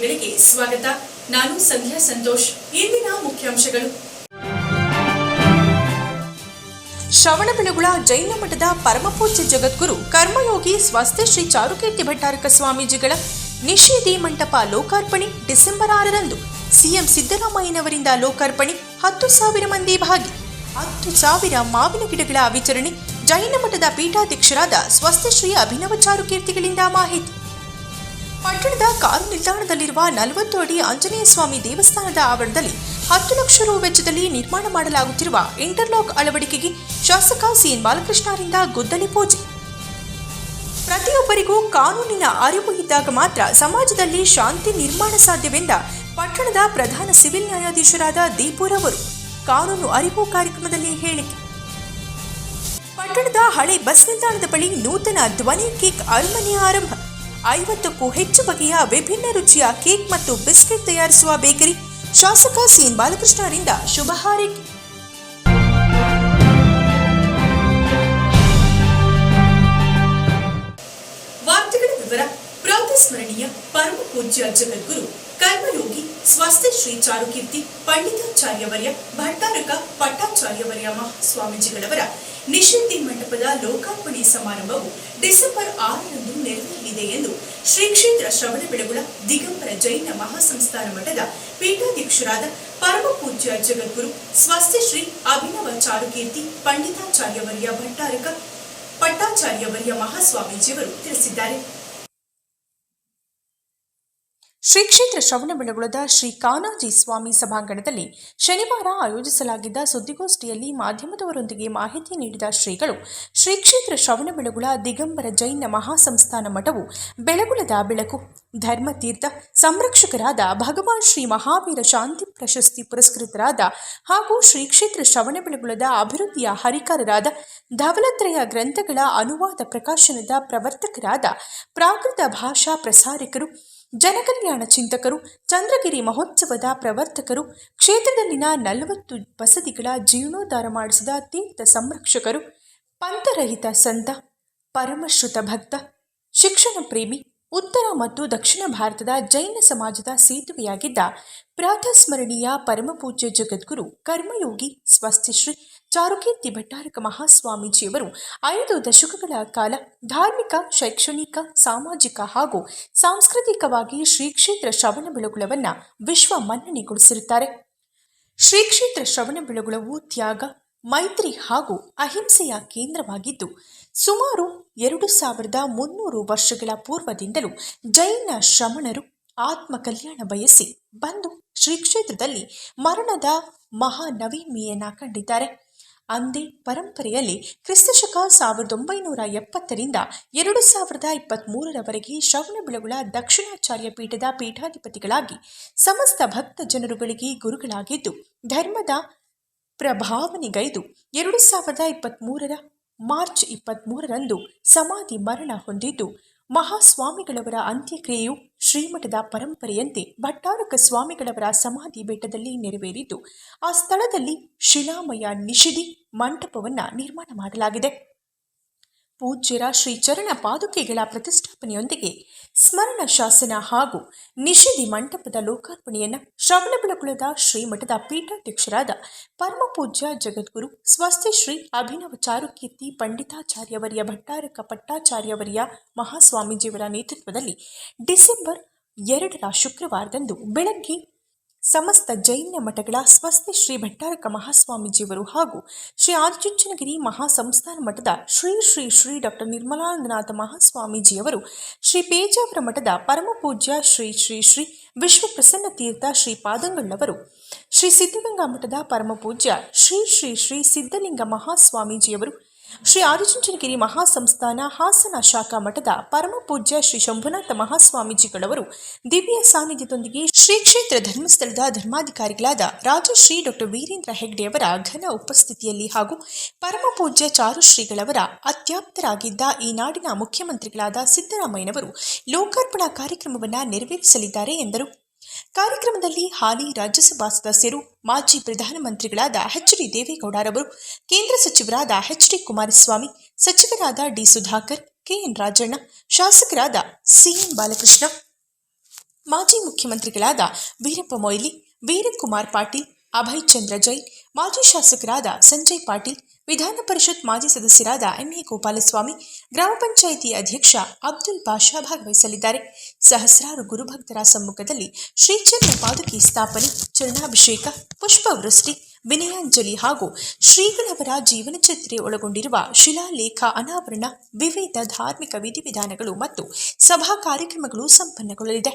Four ಜನವಾರ್ತೆಗಳಿಗೆ ಸ್ವಾಗತ. ನಾನು ಸಂಧ್ಯಾ ಸಂತೋಷ್. ಇಂದಿನ ಮುಖ್ಯಾಂಶಗಳು. ಶ್ರವಣಬೆಳಗುಳ ಜೈನ ಮಠದ ಪರಮಪೂಜ್ಯ ಜಗದ್ಗುರು ಕರ್ಮಯೋಗಿ ಶ್ರೀ ಚಾರುಕೀರ್ತಿ ಭಟ್ಟಾರಕ ಸ್ವಾಮೀಜಿಗಳ ನಿಷೇಧಿ ಮಂಟಪ ಲೋಕಾರ್ಪಣೆ ಡಿಸೆಂಬರ್ ಆರರಂದು. ಸಿಎಂ ಸಿದ್ದರಾಮಯ್ಯನವರಿಂದ ಲೋಕಾರ್ಪಣೆ ಹತ್ತು ಸಾವಿರ ಮಂದಿ ಭಾಗಿ. ಹತ್ತು ಸಾವಿರ ಮಾವಿನ ಗಿಡಗಳ ವಿತರಣೆ ಜೈನ ಮಠದ ಪೀಠಾಧ್ಯಕ್ಷರಾದ ಸ್ವಸ್ಥಶ್ರೀ ಅಭಿನವ ಚಾರುಕೀರ್ತಿಗಳಿಂದ ಮಾಹಿತಿ. ಪಟ್ಟಣದ ಕಾರು ನಿಲ್ದಾಣದಲ್ಲಿರುವ ನಲವತ್ತು ಅಡಿ ಆಂಜನೇಯ ಸ್ವಾಮಿ ದೇವಸ್ಥಾನದ ಆವರಣದಲ್ಲಿ ಹತ್ತು ಲಕ್ಷ ರು ವೆಚ್ಚದಲ್ಲಿ ನಿರ್ಮಾಣ ಮಾಡಲಾಗುತ್ತಿರುವ ಇಂಟರ್ಲಾಕ್ ಅಳವಡಿಕೆಗೆ ಶಾಸಕ ಸಿಎನ್ ಬಾಲಕೃಷ್ಣರಿಂದ ಗುದ್ದಲಿ ಪೂಜೆ. ಪ್ರತಿಯೊಬ್ಬರಿಗೂ ಕಾನೂನಿನ ಅರಿವು ಇದ್ದಾಗ ಮಾತ್ರ ಸಮಾಜದಲ್ಲಿ ಶಾಂತಿ ನಿರ್ಮಾಣ ಸಾಧ್ಯವೆಂದ ಪಟ್ಟಣದ ಪ್ರಧಾನ ಸಿವಿಲ್ ನ್ಯಾಯಾಧೀಶರಾದ ದೀಪುರವರು ಕಾನೂನು ಅರಿವು ಕಾರ್ಯಕ್ರಮದಲ್ಲಿ ಹೇಳಿಕೆ. ಪಟ್ಟಣದ ಹಳೆ ಬಸ್ ನಿಲ್ದಾಣದ ಬಳಿ ನೂತನ ಧ್ವನಿ ಕೇಕ್ ಅರಮನೆ ಆರಂಭ. ಐವತ್ತಕ್ಕೂ ಹೆಚ್ಚು ಬಗೆಯ ವಿಭಿನ್ನ ರುಚಿಯ ಕೇಕ್ ಮತ್ತು ಬಿಸ್ಕೆಟ್ ತಯಾರಿಸುವ ಬೇಕರಿ. ಶಾಸಕ ಸಿಎನ್ ಬಾಲಕೃಷ್ಣರಿಂದ ಶುಭ ಹಾರೈಕೆ. ವಾರ್ತೆಗಳ ವಿವರ ಪ್ರಾತಸ್ಮರಣೀಯ ಪರಮ ಪೂಜ್ಯ ಜಗದ್ಗುರು, ಕರ್ಮಯೋಗಿ ಸ್ವಸ್ತಿ ಶ್ರೀ ಚಾರುಕೀರ್ತಿ, ಪಂಡಿತಾಚಾರ್ಯವರ್ಯ ಭಟ್ಟಾರಕ ಪಟ್ಟಾಚಾರ್ಯವರ್ಯ ಮಹಾಸ್ವಾಮೀಜಿಗಳವರ ನಿಷೇಧಿ ಮಂಟಪದ ಲೋಕಾರ್ಪಣೆ ಸಮಾರಂಭವು ಡಿಸೆಂಬರ್ ಆರರಂದು ನೆರವೇರಲಿದೆ ಎಂದು ಶ್ರೀ ಕ್ಷೇತ್ರ ಶ್ರವಣಬೆಳಗುಳ ದಿಗಂಬರ ಜೈನ ಮಹಾಸಂಸ್ಥಾನ ಮಠದ ಪೀಠಾಧ್ಯಕ್ಷರಾದ ಪರಮ ಪೂಜ್ಯ ಜಗದ್ಗುರು, ಸ್ವಸ್ತಿ ಶ್ರೀ ಅಭಿನವ ಚಾರುಕೀರ್ತಿ, ಪಂಡಿತಾಚಾರ್ಯವರ್ಯ ಭಟ್ಟಾರಕ, ಪಟ್ಟಾಚಾರ್ಯವರ್ಯ ಮಹಾಸ್ವಾಮೀಜಿಯವರು ತಿಳಿಸಿದ್ದಾರೆ. ಶ್ರೀ ಕ್ಷೇತ್ರ ಶ್ರವಣಬೆಳಗೊಳದ ಶ್ರೀ ಕಾನಾಜಿ ಸ್ವಾಮಿ ಸಭಾಂಗಣದಲ್ಲಿ ಶನಿವಾರ ಆಯೋಜಿಸಲಾಗಿದ್ದ ಸುದ್ದಿಗೋಷ್ಠಿಯಲ್ಲಿ ಮಾಧ್ಯಮದವರೊಂದಿಗೆ ಮಾಹಿತಿ ನೀಡಿದ ಶ್ರೀಗಳು ಶ್ರೀ ಕ್ಷೇತ್ರ ಶ್ರವಣಬೆಳಗುಳ ದಿಗಂಬರ ಜೈನ ಮಹಾಸಂಸ್ಥಾನ ಮಠವು ಬೆಳಗುಳದ ಬೆಳಕು, ಧರ್ಮತೀರ್ಥ, ಸಂರಕ್ಷಕರಾದ ಭಗವಾನ್ ಶ್ರೀ ಮಹಾವೀರ ಶಾಂತಿ ಪ್ರಶಸ್ತಿ ಪುರಸ್ಕೃತರಾದ ಹಾಗೂ ಶ್ರೀ ಕ್ಷೇತ್ರ ಶ್ರವಣಬೆಳಗುಳದ ಅಭಿವೃದ್ಧಿಯ ಹರಿಕಾರರಾದ ಧವಲತ್ರಯ ಗ್ರಂಥಗಳ ಅನುವಾದ ಪ್ರಕಾಶನದ ಪ್ರವರ್ತಕರಾದ ಪ್ರಾಕೃತ ಭಾಷಾ ಪ್ರಸಾರಕರು ಜನಕಲ್ಯಾಣ ಚಿಂತಕರು, ಚಂದ್ರಗಿರಿ ಮಹೋತ್ಸವದ ಪ್ರವರ್ತಕರು, ಕ್ಷೇತ್ರದಲ್ಲಿನ ನಲವತ್ತು ಬಸದಿಗಳ ಜೀರ್ಣೋದ್ಧಾರ ಮಾಡಿಸಿದ ತೀರ್ಥ ಸಂರಕ್ಷಕರು, ಪಂಥರಹಿತ ಸಂತ, ಪರಮಶ್ರುತ ಭಕ್ತ, ಶಿಕ್ಷಣ ಪ್ರೇಮಿ, ಉತ್ತರ ಮತ್ತು ದಕ್ಷಿಣ ಭಾರತದ ಜೈನ ಸಮಾಜದ ಸೇತುವೆಯಾಗಿದ್ದ ಪ್ರಾತಸ್ಮರಣೀಯ ಪರಮಪೂಜ್ಯ ಜಗದ್ಗುರು, ಕರ್ಮಯೋಗಿ, ಸ್ವಸ್ತಿಶ್ರೀ ಚಾರುಕೀರ್ತಿ ಭಟ್ಟಾರಕ ಮಹಾಸ್ವಾಮೀಜಿಯವರು ಐದು ದಶಕಗಳ ಕಾಲ ಧಾರ್ಮಿಕ, ಶೈಕ್ಷಣಿಕ, ಸಾಮಾಜಿಕ ಹಾಗೂ ಸಾಂಸ್ಕೃತಿಕವಾಗಿ ಶ್ರೀ ಕ್ಷೇತ್ರ ಶ್ರವಣಬೆಳಗುಳವನ್ನು ವಿಶ್ವ ಮನ್ನಣೆಗೊಳಿಸಿರುತ್ತಾರೆ. ಶ್ರೀ ಕ್ಷೇತ್ರ ಶ್ರವಣಬೆಳಗುಳವು ತ್ಯಾಗ, ಮೈತ್ರಿ ಹಾಗೂ ಅಹಿಂಸೆಯ ಕೇಂದ್ರವಾಗಿದ್ದು, ಸುಮಾರು ಎರಡು ಸಾವಿರದ ಮುನ್ನೂರು ವರ್ಷಗಳ ಪೂರ್ವದಿಂದಲೂ ಜೈನ ಶ್ರಮಣರು ಆತ್ಮ ಕಲ್ಯಾಣ ಬಯಸಿ ಬಂದು ಶ್ರೀ ಕ್ಷೇತ್ರದಲ್ಲಿ ಮರಣದ ಮಹಾನವೀಮಿಯನ್ನ ಕಂಡಿದ್ದಾರೆ. ಅಂದೇ ಪರಂಪರೆಯಲ್ಲಿ ಕ್ರಿಸ್ತಶಕ ಸಾವಿರದ ಒಂಬೈನೂರ ಎಪ್ಪತ್ತರಿಂದ ಎರಡು ಸಾವಿರದ ಇಪ್ಪತ್ತ್ಮೂರರವರೆಗೆ ಶ್ರವಣಬೆಳಗುಳ ದಕ್ಷಿಣಾಚಾರ್ಯ ಪೀಠದ ಪೀಠಾಧಿಪತಿಗಳಾಗಿ ಸಮಸ್ತ ಭಕ್ತ ಜನರುಗಳಿಗೆ ಗುರುಗಳಾಗಿದ್ದು, ಧರ್ಮದ ಪ್ರಭಾವನೆಗೈದು ಎರಡು ಸಾವಿರದ ಇಪ್ಪತ್ತ್ಮೂರರ ಮಾರ್ಚ್ ಇಪ್ಪತ್ತ್ಮೂರರಂದು ಸಮಾಧಿ ಮರಣ ಹೊಂದಿದ್ದು ಮಹಾಸ್ವಾಮಿಗಳವರ ಅಂತ್ಯಕ್ರಿಯೆಯು ಶ್ರೀಮಠದ ಪರಂಪರೆಯಂತೆ ಭಟ್ಟಾರಕ ಸ್ವಾಮಿಗಳವರ ಸಮಾಧಿ ಬೆಟ್ಟದಲ್ಲಿ ನೆರವೇರಿದ್ದು, ಆ ಸ್ಥಳದಲ್ಲಿ ಶಿಲಾಮಯ ನಿಷಿದಿ ಮಂಟಪವನ್ನು ನಿರ್ಮಾಣ ಮಾಡಲಾಗಿದೆ. ಪೂಜ್ಯರ ಶ್ರೀ ಚರಣ ಪಾದುಕೆಗಳ ಪ್ರತಿಷ್ಠಾಪನೆಯೊಂದಿಗೆ ಸ್ಮರಣ ಶಾಸನ ಹಾಗೂ ನಿಷಿದಿ ಮಂಟಪದ ಲೋಕಾರ್ಪಣೆಯನ್ನು ಶ್ರವಣಬೆಳಗುಳದ ಶ್ರೀಮಠದ ಪೀಠಾಧ್ಯಕ್ಷರಾದ ಪರಮಪೂಜ್ಯ ಜಗದ್ಗುರು ಸ್ವಸ್ತಿ ಶ್ರೀ ಅಭಿನವ ಚಾರುಕೀರ್ತಿ ಪಂಡಿತಾಚಾರ್ಯವರ್ಯ ಭಟ್ಟಾರಕ ಪಟ್ಟಾಚಾರ್ಯವರ್ಯ ಮಹಾಸ್ವಾಮೀಜಿಯವರ ನೇತೃತ್ವದಲ್ಲಿ ಡಿಸೆಂಬರ್ ಎರಡರ ಶುಕ್ರವಾರದಂದು ಬೆಳಗ್ಗೆ ಸಮಸ್ತ ಜೈನ ಮಠಗಳ ಸ್ವಸ್ತಿ ಶ್ರೀ ಭಟ್ಟಾರಕ ಮಹಾಸ್ವಾಮೀಜಿಯವರು ಹಾಗೂ ಶ್ರೀ ಆರ್ಜುಂಚನಗಿರಿ ಮಹಾಸಂಸ್ಥಾನ ಮಠದ ಶ್ರೀ ಶ್ರೀ ಶ್ರೀ ಡಾಕ್ಟರ್ ನಿರ್ಮಲಾನಂದನಾಥ ಮಹಾಸ್ವಾಮೀಜಿಯವರು ಶ್ರೀ ಪೇಜಾವರ ಮಠದ ಪರಮಪೂಜ್ಯ ಶ್ರೀ ಶ್ರೀ ಶ್ರೀ ವಿಶ್ವಪ್ರಸನ್ನ ತೀರ್ಥ ಶ್ರೀ ಪಾದಂಗಳವರು ಶ್ರೀ ಸಿದ್ಧಗಂಗಾ ಮಠದ ಪರಮಪೂಜ್ಯ ಶ್ರೀ ಶ್ರೀ ಶ್ರೀ ಸಿದ್ಧಲಿಂಗ ಮಹಾಸ್ವಾಮೀಜಿಯವರು ಶ್ರೀ ಆದಿಚುಂಚನಗಿರಿ ಮಹಾಸಂಸ್ಥಾನ ಹಾಸನ ಶಾಖಾ ಮಠದ ಪರಮಪೂಜ್ಯ ಶ್ರೀ ಶಂಭುನಾಥ ಮಹಾಸ್ವಾಮೀಜಿಗಳವರು ದಿವ್ಯ ಸಾನ್ನಿಧ್ಯದೊಂದಿಗೆ ಶ್ರೀ ಕ್ಷೇತ್ರ ಧರ್ಮಸ್ಥಳದ ಧರ್ಮಾಧಿಕಾರಿಗಳಾದ ರಾಜಶ್ರೀ ಡಾಕ್ಟರ್ ವೀರೇಂದ್ರ ಹೆಗ್ಡೆಯವರ ಘನ ಉಪಸ್ಥಿತಿಯಲ್ಲಿ ಹಾಗೂ ಪರಮಪೂಜ್ಯ ಚಾರುಶ್ರೀಗಳವರ ಅತ್ಯಾಪ್ತರಾಗಿದ್ದ ಈ ನಾಡಿನ ಮುಖ್ಯಮಂತ್ರಿಗಳಾದ ಸಿದ್ದರಾಮಯ್ಯನವರು ಲೋಕಾರ್ಪಣಾ ಕಾರ್ಯಕ್ರಮವನ್ನು ನೆರವೇರಿಸಲಿದ್ದಾರೆ ಎಂದರು. ಕಾರ್ಯಕ್ರಮದಲ್ಲಿ ಹಾಲಿ ರಾಜ್ಯಸಭಾ ಸದಸ್ಯರು ಮಾಜಿ ಪ್ರಧಾನಮಂತ್ರಿಗಳಾದ ಎಚ್ ಡಿ ದೇವೇಗೌಡರವರು ಕೇಂದ್ರ ಸಚಿವರಾದ ಎಚ್ ಡಿ ಕುಮಾರಸ್ವಾಮಿ, ಸಚಿವರಾದ ಡಿ ಸುಧಾಕರ್, ಕೆಎನ್ ರಾಜಣ್ಣ, ಶಾಸಕರಾದ ಸಿಎಂ ಬಾಲಕೃಷ್ಣ, ಮಾಜಿ ಮುಖ್ಯಮಂತ್ರಿಗಳಾದ ವೀರಪ್ಪ ಮೊಯ್ಲಿ, ವೀರಕುಮಾರ್ ಪಾಟೀಲ್, ಅಭಯ್ ಚಂದ್ರ ಜೈನ್, ಮಾಜಿ ಶಾಸಕರಾದ ಸಂಜಯ್ ಪಾಟೀಲ್ ವಿಧಾನ ಪರಿಷತ್ ಮಾಜಿ ಸದಸ್ಯರಾದ ಎಂಎ ಗೋಪಾಲಸ್ವಾಮಿ, ಗ್ರಾಮ ಪಂಚಾಯಿತಿ ಅಧ್ಯಕ್ಷ ಅಬ್ದುಲ್ ಪಾಷಾ ಭಾಗವಹಿಸಲಿದ್ದಾರೆ. ಸಹಸ್ರಾರು ಗುರುಭಕ್ತರ ಸಮ್ಮುಖದಲ್ಲಿ ಶ್ರೀಚರಣ ಪಾದುಕೆ ಸ್ಥಾಪನೆ, ಚರಣಾಭಿಷೇಕ, ಪುಷ್ಪವೃಷ್ಟಿ, ವಿನಯಾಂಜಲಿ ಹಾಗೂ ಶ್ರೀಗಳವರ ಜೀವನ ಚರಿತ್ರೆ ಒಳಗೊಂಡಿರುವ ಶಿಲಾಲೇಖ ಅನಾವರಣ, ವಿವಿಧ ಧಾರ್ಮಿಕ ವಿಧಿವಿಧಾನಗಳು ಮತ್ತು ಸಭಾ ಕಾರ್ಯಕ್ರಮಗಳು ಸಂಪನ್ನಗೊಳ್ಳಲಿದೆ.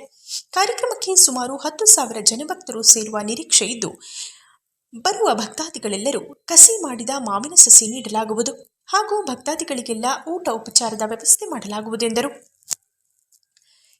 ಕಾರ್ಯಕ್ರಮಕ್ಕೆ ಸುಮಾರು ಹತ್ತು ಸಾವಿರ ಜನಭಕ್ತರು ಸೇರುವ ನಿರೀಕ್ಷೆ ಇದ್ದು ಬರುವ ಭಕ್ತಾದಿಗಳೆಲ್ಲರೂ ಕಸಿ ಮಾಡಿದ ಮಾವಿನ ಸಸಿ ನೀಡಲಾಗುವುದು ಹಾಗೂ ಭಕ್ತಾದಿಗಳಿಗೆಲ್ಲ ಊಟ ಉಪಚಾರದ ವ್ಯವಸ್ಥೆ ಮಾಡಲಾಗುವುದು ಎಂದರು.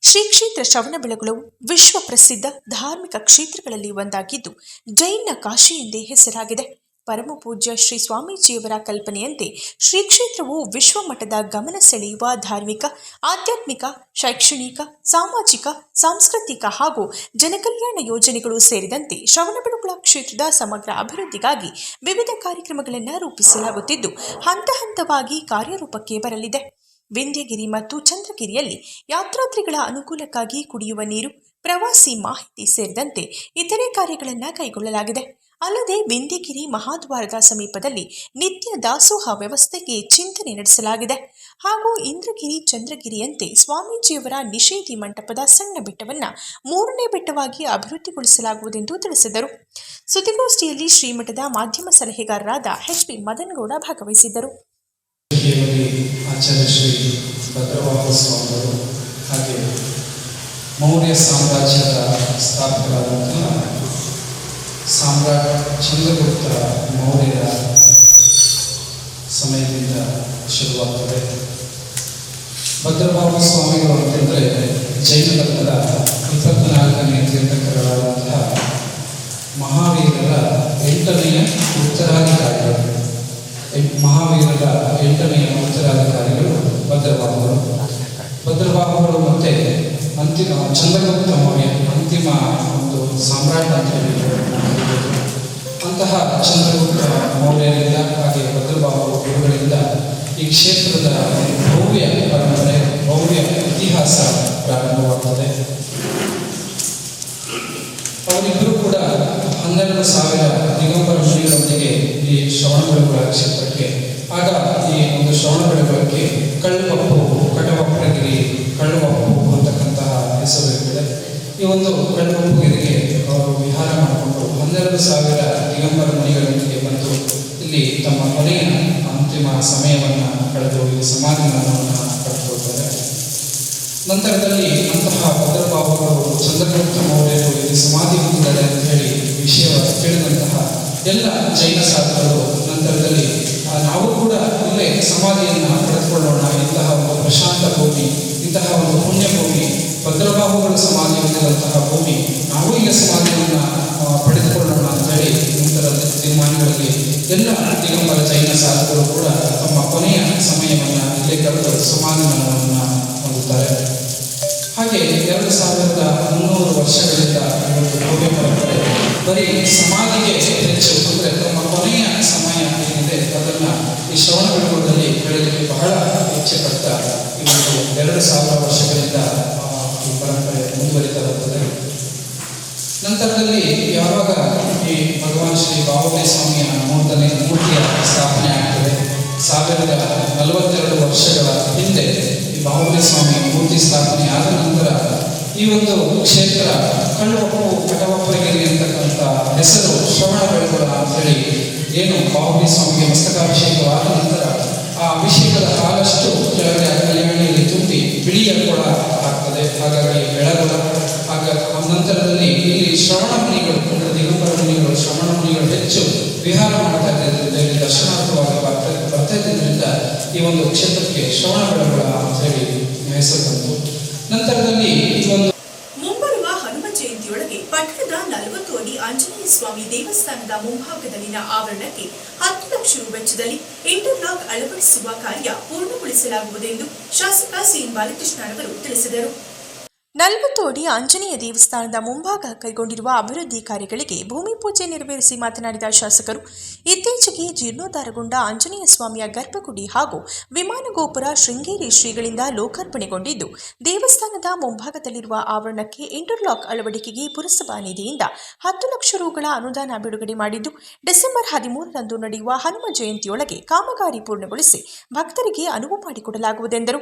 ಶ್ರೀ ಕ್ಷೇತ್ರ ಶ್ರವಣಬೆಳಗೊಳವು ವಿಶ್ವ ಪ್ರಸಿದ್ಧ ಧಾರ್ಮಿಕ ಕ್ಷೇತ್ರಗಳಲ್ಲಿ ಒಂದಾಗಿದ್ದು ಜೈನ ಕಾಶಿ ಎಂದೇ ಹೆಸರಾಗಿದೆ. ಪರಮ ಪೂಜ್ಯ ಶ್ರೀ ಸ್ವಾಮೀಜಿಯವರ ಕಲ್ಪನೆಯಂತೆ ಶ್ರೀ ಕ್ಷೇತ್ರವು ವಿಶ್ವಮಟ್ಟದ ಗಮನ ಸೆಳೆಯುವ ಧಾರ್ಮಿಕ, ಆಧ್ಯಾತ್ಮಿಕ, ಶೈಕ್ಷಣಿಕ, ಸಾಮಾಜಿಕ, ಸಾಂಸ್ಕೃತಿಕ ಹಾಗೂ ಜನಕಲ್ಯಾಣ ಯೋಜನೆಗಳು ಸೇರಿದಂತೆ ಶ್ರವಣಬೆಳಗೊಳ ಕ್ಷೇತ್ರದ ಸಮಗ್ರ ಅಭಿವೃದ್ಧಿಗಾಗಿ ವಿವಿಧ ಕಾರ್ಯಕ್ರಮಗಳನ್ನು ರೂಪಿಸಲಾಗುತ್ತಿದ್ದು, ಹಂತ ಹಂತವಾಗಿ ಕಾರ್ಯರೂಪಕ್ಕೆ ಬರಲಿದೆ. ವಿಂಧ್ಯಗಿರಿ ಮತ್ತು ಚಂದ್ರಗಿರಿಯಲ್ಲಿ ಯಾತ್ರಾರ್ಥಿಗಳ ಅನುಕೂಲಕ್ಕಾಗಿ ಕುಡಿಯುವ ನೀರು, ಪ್ರವಾಸಿ ಮಾಹಿತಿ ಸೇರಿದಂತೆ ಇತರೆ ಕಾರ್ಯಗಳನ್ನು ಕೈಗೊಳ್ಳಲಾಗಿದೆ. ಅಲ್ಲದೆ ವಿಂಧ್ಯಗಿರಿ ಮಹಾದ್ವಾರದ ಸಮೀಪದಲ್ಲಿ ನಿತ್ಯ ದಾಸೋಹ ವ್ಯವಸ್ಥೆಗೆ ಚಿಂತನೆ ನಡೆಸಲಾಗಿದೆ. ಹಾಗೂ ಇಂದ್ರಗಿರಿ, ಚಂದ್ರಗಿರಿಯಂತೆ ಸ್ವಾಮೀಜಿಯವರ ನಿಷೇಧಿ ಮಂಟಪದ ಸಣ್ಣ ಬೆಟ್ಟವನ್ನು ಮೂರನೇ ಬೆಟ್ಟವಾಗಿ ಅಭಿವೃದ್ಧಿಗೊಳಿಸಲಾಗುವುದೆಂದು ತಿಳಿಸಿದರು. ಸುದ್ದಿಗೋಷ್ಠಿಯಲ್ಲಿ ಶ್ರೀಮಠದ ಮಾಧ್ಯಮ ಸಲಹೆಗಾರರಾದ ಎಚ್ ಪಿ ಮದನಗೌಡ ಭಾಗವಹಿಸಿದ್ದರು. ಮೌರ್ಯ ಸಾಮ್ರಾಜ್ಯದ ಸ್ಥಾಪಕರಾದಂತಹ ಸಾಮ್ರಾಟ್ ಚಂದ್ರಗುಪ್ತ ಮೌರ್ಯರ ಸಮಯದಿಂದ ಶುರುವಾಗ್ತದೆ. ಭದ್ರಬಾಬು ಸ್ವಾಮಿಗಳು ಅಂತಂದರೆ ಜೈನ ಧರ್ಮದ ಇಪ್ಪತ್ನಾಲ್ಕನೇ ತೀರ್ಥಕರಾದಂತಹ ಮಹಾವೀರರ ಎಂಟನೆಯ ಉತ್ತರಾಧಿಕಾರಿಗಳು. ಮಹಾವೀರರ ಎಂಟನೆಯ ಉತ್ತರಾಧಿಕಾರಿಗಳು ಭದ್ರಬಾಬುಗಳು ಭದ್ರಬಾಬುಗಳು ಮತ್ತೆ ಅಂತಿಮ ಚಂದ್ರಗುಪ್ತ ಮೌರ್ಯ ಅಂತಿಮ ಒಂದು ಸಾಮ್ರಾಟ ಅಂತ ಹೇಳಿದ್ರು ಅಂತಹ ಚಂದ್ರಗುಪ್ತ ಮೌರ್ಯರಿಂದ, ಹಾಗೆ ಭದ್ರಬಾಬು ಗುರುಗಳಿಂದ ಈ ಕ್ಷೇತ್ರದ ಭವ್ಯ ಪರಂಪರೆ, ಭವ್ಯ ಇತಿಹಾಸ ಪ್ರಾರಂಭವಾಗುತ್ತದೆ ಅವರಿಬ್ಬರು ಕೂಡ ಹನ್ನೆರಡು ಸಾವಿರ ದಿಗಂಬರ ಶ್ರೀಗಳೊಂದಿಗೆ ಈ ಶ್ರವಣಬೆಳಗೊಳ ಕ್ಷೇತ್ರಕ್ಕೆ, ಆಗ ಈ ಒಂದು ಶ್ರವಣ ಬೆಳಗುಳಕ್ಕೆ ಕಟವಪ್ಪರಗಿರಿ ಕಟವಪ್ಪನಗಿರಿ ಇರ್ತದೆ ಈ ಒಂದು ಕಳ್ಳುಪಪ್ಪುಗಿರಿಗೆ ಅವರು ವಿಹಾರ ಮಾಡಿಕೊಂಡು ಹನ್ನೆರಡು ಸಾವಿರ ದಿಗಂಬರ ಮುನಿಗಳೊಂದಿಗೆ ಬಂದು ಇಲ್ಲಿ ತಮ್ಮ ಕೊನೆಯ ಅಂತಿಮ ಸಮಯವನ್ನು ಕಳೆದು ಇಲ್ಲಿ ಸಮಾಧಿ ಕಳೆದುಕೊಳ್ತಾರೆ ನಂತರದಲ್ಲಿ ಅಂತಹ ಭದ್ರಬಾಬುಗಳು ಚಂದ್ರಗುಪ್ತ ಮೌರ್ಯರು ಇಲ್ಲಿ ಸಮಾಧಿ ಹೊಂದಿದ್ದಾರೆ ಅಂತ ಹೇಳಿ ವಿಷಯ ಕೇಳಿದಂತಹ ಎಲ್ಲ ಜೈನ ಸಾಧಕರು ನಂತರದಲ್ಲಿ ನಾವು ಕೂಡ ಇಲ್ಲೇ ಸಮಾಧಿಯನ್ನು ಪಡೆದುಕೊಳ್ಳೋಣ ಇಂತಹ ಒಂದು ಪ್ರಶಾಂತ ಭೂಮಿ ಇಂತಹ ಒಂದು ಪುಣ್ಯ ಭೂಮಿ ಭದ್ರಬಾಬುಗಳು ಸಮಾಧಿ ಹೊಂದಿದಂತಹ ಭೂಮಿ, ನಾವು ಈಗ ಸಮಾಧಿಯನ್ನು ಪಡೆದುಕೊಳ್ಳೋಣ ಅಂತ ಹೇಳಿ ನಂತರ ತೀರ್ಮಾನಗಳಲ್ಲಿ ಎಲ್ಲ ದಿಗಂಬರ ಜೈನ ಸಾಧಕರು ಕೂಡ ತಮ್ಮ ಕೊನೆಯ ಸಮಯವನ್ನು, ಇಲ್ಲೇ ಕರೆದು ಸಮಾಧಿ ಮರಣವನ್ನು ಹೊಂದುತ್ತಾರೆ. ಹಾಗೆ ಎರಡು ಸಾವಿರದ ಮುನ್ನೂರು ವರ್ಷಗಳಿಂದ ಒಂದು ಭವ್ಯ ಪರಂಪರೆ ಬರೀ ಸಮಾಧಿಗೆ ಹೆಚ್ಚು ಅಂದರೆ ತಮ್ಮ ಕೊನೆಯ ಸಮಯ ಏನಿದೆ, ಅದನ್ನು ಈ ಶ್ರವಣಬೆಳಗೊಳದಲ್ಲಿ ಕಳೆಯಲಿಕ್ಕೆ ಬಹಳ ಇಚ್ಛೆ ಪಡ್ತಾರೆ ಇವತ್ತು ಎರಡು ಸಾವಿರ ವರ್ಷಗಳಿಂದ ಈ ಪರಂಪರೆ ಮುಂದುವರಿತಾ ಬರ್ತದೆ ನಂತರದಲ್ಲಿ ಯಾವಾಗ ಈ ಭಗವಾನ್ ಶ್ರೀ ಬಾಹುಬಲಿ ಸ್ವಾಮಿಯ ಮೂರ್ತನೆ ಮೂರ್ತಿಯ ಸ್ಥಾಪನೆ ಆಗ್ತದೆ? ಸಾವಿರದ ನಲವತ್ತೆರಡು ವರ್ಷಗಳ ಹಿಂದೆ ಈ ಬಾಹುಬಲಿ ಸ್ವಾಮಿ ಮೂರ್ತಿ ಸ್ಥಾಪನೆ ಆದ ನಂತರ ಈ ಒಂದು ಕ್ಷೇತ್ರ ಕಣ್ಣು ಕಟವಪ್ಪರಗಿರಿ ಅಂತಕ್ಕಂಥ ಹೆಸರು ಶ್ರವಣ ಬೆಳಗೊಳ ಅಂತೇಳಿ ಏನು ಬಾಹುಬಲಿ ಸ್ವಾಮಿಗೆ ಮಸ್ತಕಾಭಿಷೇಕವಾದ ನಂತರ ಆ ಅಭಿಷೇಕದ ಹಾಲಷ್ಟು ಕೆಳಗಡೆ ಕಲ್ಯಾಣಿಯಲ್ಲಿ ತುಂಬಿ ಬಿಳಿಯ ಕೊಳ ಆಗ್ತದೆ. ಹಾಗಾಗಿ ಬೆಳಗೊಳ. ಆಗ ನಂತರದಲ್ಲಿ ಇಲ್ಲಿ ಶ್ರವಣ ಮುನಿಗಳು, ಅಂದರೆ ದಿಗಂಬರ ಮುನಿಗಳು, ಶ್ರವಣ ಮುನಿಗಳು ಹೆಚ್ಚು ವಿಹಾರ ಮಾಡ್ತಾ ಇದ್ದರಿಂದ ಇಲ್ಲಿ ದರ್ಶನಾರ್ಥವಾಗಿ ಬರ್ತಾ ಬರ್ತಾ ಇದ್ದರಿಂದ ಈ ಒಂದು ಕ್ಷೇತ್ರಕ್ಕೆ ಶ್ರವಣ ಬೆಳಗೊಳ ಅಂತ ಹೇಳಿ ಹೆಸರು ಬಂತು. ನಂತರದಲ್ಲಿ ಈ ಒಂದು ಮುಂಬರುವ ಹನುಮ ಜಯಂತಿಯೊಳಗೆ ಪಟ್ಟಣದ ನಲವತ್ತು ಅಡಿ ಆಂಜನೇಯ ಸ್ವಾಮಿ ದೇವಸ್ಥಾನದ ಮುಂಭಾಗದಲ್ಲಿನ ಆವರಣಕ್ಕೆ ಹತ್ತು ಲಕ್ಷ ರು ವೆಚ್ಚದಲ್ಲಿ ಇಂಟರ್ಲಾಕ್ ಅಳವಡಿಸುವ ಕಾರ್ಯ ಪೂರ್ಣಗೊಳಿಸಲಾಗುವುದೆಂದು ಶಾಸಕ ಸಿಎಂ ಬಾಲಕೃಷ್ಣ ಅವರು ತಿಳಿಸಿದರು. ನಲವತ್ತು ಅಡಿ ಆಂಜನೇಯ ದೇವಸ್ಥಾನದ ಮುಂಭಾಗ ಕೈಗೊಂಡಿರುವ ಅಭಿವೃದ್ಧಿ ಕಾರ್ಯಗಳಿಗೆ ಭೂಮಿ ಪೂಜೆ ನೆರವೇರಿಸಿ ಮಾತನಾಡಿದ ಶಾಸಕರು, ಇತ್ತೀಚೆಗೆ ಜೀರ್ಣೋದ್ಧಾರಗೊಂಡ ಆಂಜನೇಯ ಸ್ವಾಮಿಯ ಗರ್ಭಗುಡಿ ಹಾಗೂ ವಿಮಾನ ಗೋಪುರ ಶೃಂಗೇರಿ ಶ್ರೀಗಳಿಂದ ಲೋಕಾರ್ಪಣೆಗೊಂಡಿದ್ದು, ದೇವಸ್ಥಾನದ ಮುಂಭಾಗದಲ್ಲಿರುವ ಆವರಣಕ್ಕೆ ಇಂಟರ್ಲಾಕ್ ಅಳವಡಿಕೆಗೆ ಪುರಸಭಾ ನಿಧಿಯಿಂದ ಹತ್ತು ಲಕ್ಷ ರುಗಳ ಅನುದಾನ ಬಿಡುಗಡೆ ಮಾಡಿದ್ದು, ಡಿಸೆಂಬರ್ ಹದಿಮೂರರಂದು ನಡೆಯುವ ಹನುಮ ಜಯಂತಿಯೊಳಗೆ ಕಾಮಗಾರಿ ಪೂರ್ಣಗೊಳಿಸಿ ಭಕ್ತರಿಗೆ ಅನುವು ಮಾಡಿಕೊಡಲಾಗುವುದೆಂದರು.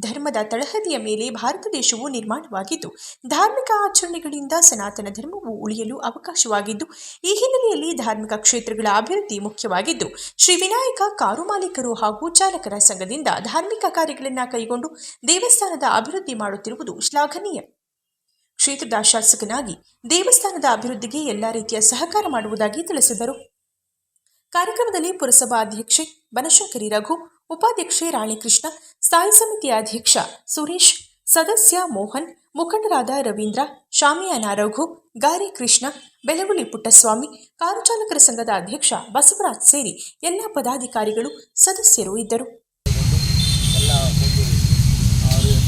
ಧರ್ಮದ ತಳಹದಿಯ ಮೇಲೆ ಭಾರತ ದೇಶವು ನಿರ್ಮಾಣವಾಗಿದ್ದು ಧಾರ್ಮಿಕ ಆಚರಣೆಗಳಿಂದ ಸನಾತನ ಧರ್ಮವು ಉಳಿಯಲು ಅವಕಾಶವಾಗಿದ್ದು, ಈ ಹಿನ್ನೆಲೆಯಲ್ಲಿ ಧಾರ್ಮಿಕ ಕ್ಷೇತ್ರಗಳ ಅಭಿವೃದ್ಧಿ ಮುಖ್ಯವಾಗಿದ್ದು, ಶ್ರೀ ವಿನಾಯಕ ಕಾರು ಮಾಲೀಕರು ಹಾಗೂ ಚಾಲಕರ ಸಂಘದಿಂದ ಧಾರ್ಮಿಕ ಕಾರ್ಯಗಳನ್ನು ಕೈಗೊಂಡು ದೇವಸ್ಥಾನದ ಅಭಿವೃದ್ಧಿ ಮಾಡುತ್ತಿರುವುದು ಶ್ಲಾಘನೀಯ. ಕ್ಷೇತ್ರದ ಶಾಸಕನಾಗಿ ದೇವಸ್ಥಾನದ ಅಭಿವೃದ್ಧಿಗೆ ಎಲ್ಲ ರೀತಿಯ ಸಹಕಾರ ಮಾಡುವುದಾಗಿ ತಿಳಿಸಿದರು. ಕಾರ್ಯಕ್ರಮದಲ್ಲಿ ಪುರಸಭಾ ಅಧ್ಯಕ್ಷೆ ಬನಶಂಕರಿ ರಘು, ಉಪಾಧ್ಯಕ್ಷೆ ರಾಣಿಕೃಷ್ಣ ಸ್ಥಾಯಿ ಸಮಿತಿ ಅಧ್ಯಕ್ಷ ಸುರೇಶ್, ಸದಸ್ಯ ಮೋಹನ್ ಮುಖಂಡರಾದ ರವೀಂದ್ರ, ಶಾಮಿಯಾನ ರಘು, ಗಾರಿ ಕೃಷ್ಣ ಬೆಳಗುಳಿ ಪುಟ್ಟಸ್ವಾಮಿ, ಕಾರು ಚಾಲಕರ ಸಂಘದ ಅಧ್ಯಕ್ಷ ಬಸವರಾಜ್ ಸೇರಿ ಎಲ್ಲ ಪದಾಧಿಕಾರಿಗಳು ಸದಸ್ಯರು ಇದ್ದರು. ಎಲ್ಲ ಒಂದು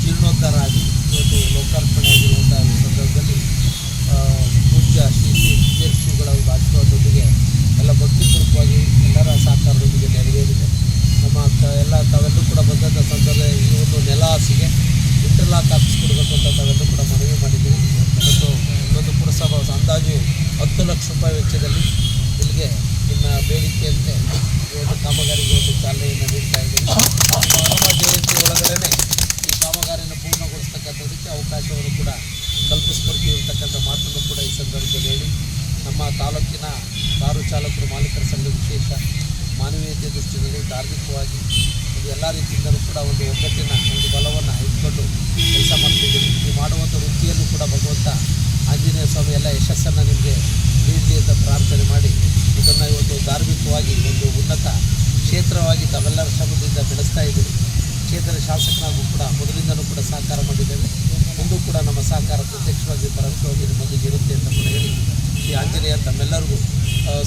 ಜೀರ್ಣೋದ್ಧಾರ ಆಗಿ ಇವತ್ತು ಲೋಕಾರ್ಪಣೆ ಆಗಿರುವಂಥ ಸಂದರ್ಭದಲ್ಲಿ ಪೂಜ್ಯ ಶ್ರೀ ಶ್ರೀ ವಿಜಯ ಶ್ರೀಗಳ ಒಂದು ಆಶೀರ್ವಾದದೊಂದಿಗೆ ಎಲ್ಲ ಎಲ್ಲರ ಸಹಕಾರದೊಂದಿಗೆ ನೆರವೇರಿದೆ. ನಮ್ಮ ಎಲ್ಲ ತಾವೆಲ್ಲರೂ ಕೂಡ ಬಂದಂಥ ಸಂದರ್ಭದಲ್ಲಿ ಒಂದು ನೆಲ ಹಾಸಿಗೆ ಇಂಟರ್ಲಾಕ್ ಹಾಕಿಸ್ಕೊಡ್ಬೇಕು ಅಂತ ಕೂಡ ಮನವಿ ಮಾಡಿದ್ದೀವಿ. ಮತ್ತು ಇವತ್ತು ಪುರಸಭಾ ಅಂದಾಜು ಹತ್ತು ಲಕ್ಷ ರೂಪಾಯಿ ವೆಚ್ಚದಲ್ಲಿ ಇಲ್ಲಿಗೆ ನಿಮ್ಮ ಬೇಡಿಕೆಯಂತೆ ಒಂದು ಕಾಮಗಾರಿಗೆ ಒಂದು ಚಾಲನೆಯನ್ನು ನೀಡ್ತಾ ಇದ್ದೀವಿ. ಜಯಂತಿ ಒಳಗಡೆ ಈ ಕಾಮಗಾರಿಯನ್ನು ಪೂರ್ಣಗೊಳಿಸ್ತಕ್ಕಂಥದಕ್ಕೆ ಅವಕಾಶವನ್ನು ಕೂಡ ಕಲ್ಪಿಸ್ಕೊಡ್ತೀವಿ ಅಂತಕ್ಕಂಥ ಮಾತನ್ನು ಕೂಡ ಈ ಸಂದರ್ಭದಲ್ಲಿ ಹೇಳಿ, ನಮ್ಮ ತಾಲೂಕಿನ ಕಾರು ಚಾಲಕರು, ಮಾಲೀಕರ ಸಂಘ ವಿಶೇಷ ಮಾನವೀಯತೆ ದೃಷ್ಟಿಯಲ್ಲಿ ಧಾರ್ಮಿಕವಾಗಿ ಒಂದು ಎಲ್ಲ ರೀತಿಯಿಂದಲೂ ಕೂಡ ಒಂದು ಒಗ್ಗಟ್ಟಿನ ಒಂದು ಬಲವನ್ನು ಇಟ್ಕೊಂಡು ಕೆಲಸ ಮಾಡ್ತಿದ್ದೀವಿ. ನೀವು ಮಾಡುವಂಥ ವೃತ್ತಿಯನ್ನು ಕೂಡ ಭಗವಂತ ಆಂಜನೇಯ ಸ್ವಾಮಿ ಎಲ್ಲ ಯಶಸ್ಸನ್ನು ನಿಮಗೆ ನೀಡಲಿ ಅಂತ ಪ್ರಾರ್ಥನೆ ಮಾಡಿ, ಇದನ್ನು ಇವತ್ತು ಧಾರ್ಮಿಕವಾಗಿ ಒಂದು ಉನ್ನತ ಕ್ಷೇತ್ರವಾಗಿ ತಾವೆಲ್ಲರ ಶ್ರಮದಿಂದ ಬೆಳೆಸ್ತಾ ಇದ್ದೀವಿ ಕ್ಷೇತ್ರದ ಶಾಸಕರಾಗೂ ಕೂಡ ಮೊದಲಿಂದಲೂ ಕೂಡ ಸಹಕಾರ ಮಾಡಿದ್ದೇವೆ. ಮುಂದೂ ಕೂಡ ನಮ್ಮ ಸಹಕಾರ ಪ್ರತ್ಯಕ್ಷವಾಗಿ ಪರೋಕ್ಷವಾಗಿ ನಿಮ್ಮೊಂದಿಗೆ ಇರುತ್ತೆ ಅಂತ ಕೂಡ ಹೇಳಿ, ಈ ಆಂಜನೇಯ ತಮ್ಮೆಲ್ಲರಿಗೂ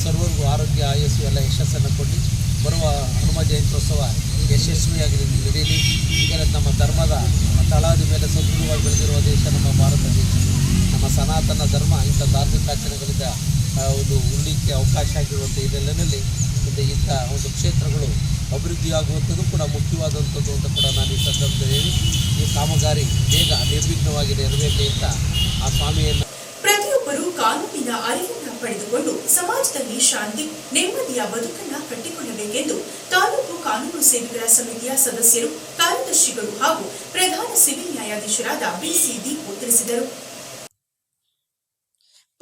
ಸರ್ವರಿಗೂ ಆರೋಗ್ಯ, ಆಯಸ್ಸು ಎಲ್ಲ ಯಶಸ್ಸನ್ನು ಕೊಟ್ಟು ಬರುವ ಹನುಮ ಜಯಂತ್ಯೋತ್ಸವ ಯಶಸ್ವಿಯಾಗಿದೆ ನಡೆಯಲಿ ಈಗ ನಮ್ಮ ಧರ್ಮದ ತಳಾದಿ ಮೇಲೆ ಸದೃಢವಾಗಿ ಬೆಳೆದಿರುವ ದೇಶ ನಮ್ಮ ಭಾರತ ದೇಶ. ನಮ್ಮ ಸನಾತನ ಧರ್ಮ, ಇಂಥ ಧಾರ್ಮಿಕ ಆಚರಣೆಗಳಿಂದ ಒಂದು ಉಳಿಕೆ ಅವಕಾಶ ಆಗಿರುವಂಥ ಇದೆಲ್ಲನಲ್ಲಿ ಮುಂದೆ ಇಂಥ ಒಂದು ಕ್ಷೇತ್ರಗಳು ಅಭಿವೃದ್ಧಿಯಾಗುವಂಥದ್ದು ಕೂಡ ಮುಖ್ಯವಾದಂಥದ್ದು ಅಂತ ಕೂಡ ನಾನು ಈ ಸಂದರ್ಭದಲ್ಲಿ ಈ ಕಾಮಗಾರಿ ಬೇಗ ನಿರ್ವಿಘ್ನವಾಗಿ ನೆರವೇರಲಿ ಅಂತ ಆ ಸ್ವಾಮಿಯನ್ನು ಪ್ರತಿಯೊಬ್ಬರು ಕಾನೂನಿನ ಅರಿವನ್ನ ಪಡೆದುಕೊಂಡು ಸಮಾಜದಲ್ಲಿ ಶಾಂತಿ, ನೆಮ್ಮದಿಯ ಬದುಕನ್ನ ಕಟ್ಟಿಕೊಳ್ಳಬೇಕೆಂದು ತಾಲೂಕು ಕಾನೂನು ಸೇವೆಗಳ ಸಮಿತಿಯ ಸದಸ್ಯರು, ಕಾರ್ಯದರ್ಶಿಗಳು ಹಾಗೂ ಪ್ರಧಾನ ಸಿವಿಲ್ ನ್ಯಾಯಾಧೀಶರಾದ ಬಿಸಿ ದೀಪು ತಿಳಿಸಿದರು.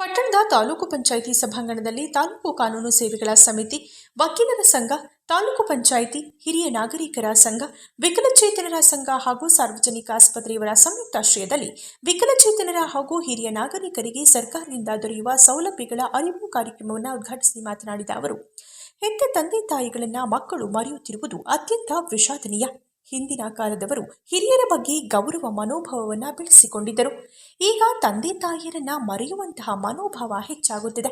ಪಟ್ಟಣದ ತಾಲೂಕು ಪಂಚಾಯಿತಿ ಸಭಾಂಗಣದಲ್ಲಿ ತಾಲೂಕು ಕಾನೂನು ಸೇವೆಗಳ ಸಮಿತಿ, ವಕೀಲರ ಸಂಘ, ತಾಲೂಕು ಪಂಚಾಯಿತಿ, ಹಿರಿಯ ನಾಗರಿಕರ ಸಂಘ, ವಿಕಲಚೇತನರ ಸಂಘ ಹಾಗೂ ಸಾರ್ವಜನಿಕ ಆಸ್ಪತ್ರೆಯವರ ಸಂಯುಕ್ತಾಶ್ರಯದಲ್ಲಿ ವಿಕಲಚೇತನರ ಹಾಗೂ ಹಿರಿಯ ನಾಗರಿಕರಿಗೆ ಸರ್ಕಾರದಿಂದ ದೊರೆಯುವ ಸೌಲಭ್ಯಗಳ ಅರಿವು ಕಾರ್ಯಕ್ರಮವನ್ನು ಉದ್ಘಾಟಿಸಿ ಮಾತನಾಡಿದ ಅವರು ಹೆತ್ತ ತಂದೆ ತಾಯಿಗಳನ್ನು ಮಕ್ಕಳು ಮರೆಯುತ್ತಿರುವುದು ಅತ್ಯಂತ ವಿಷಾದನೀಯ. ಹಿಂದಿನ ಕಾಲದವರು ಹಿರಿಯರ ಬಗ್ಗೆ ಗೌರವ ಮನೋಭಾವವನ್ನು ಬೆಳೆಸಿಕೊಂಡಿದ್ದರು. ಈಗ ತಂದೆ ತಾಯಿಯರನ್ನ ಮರೆಯುವಂತಹ ಮನೋಭಾವ ಹೆಚ್ಚಾಗುತ್ತಿದೆ.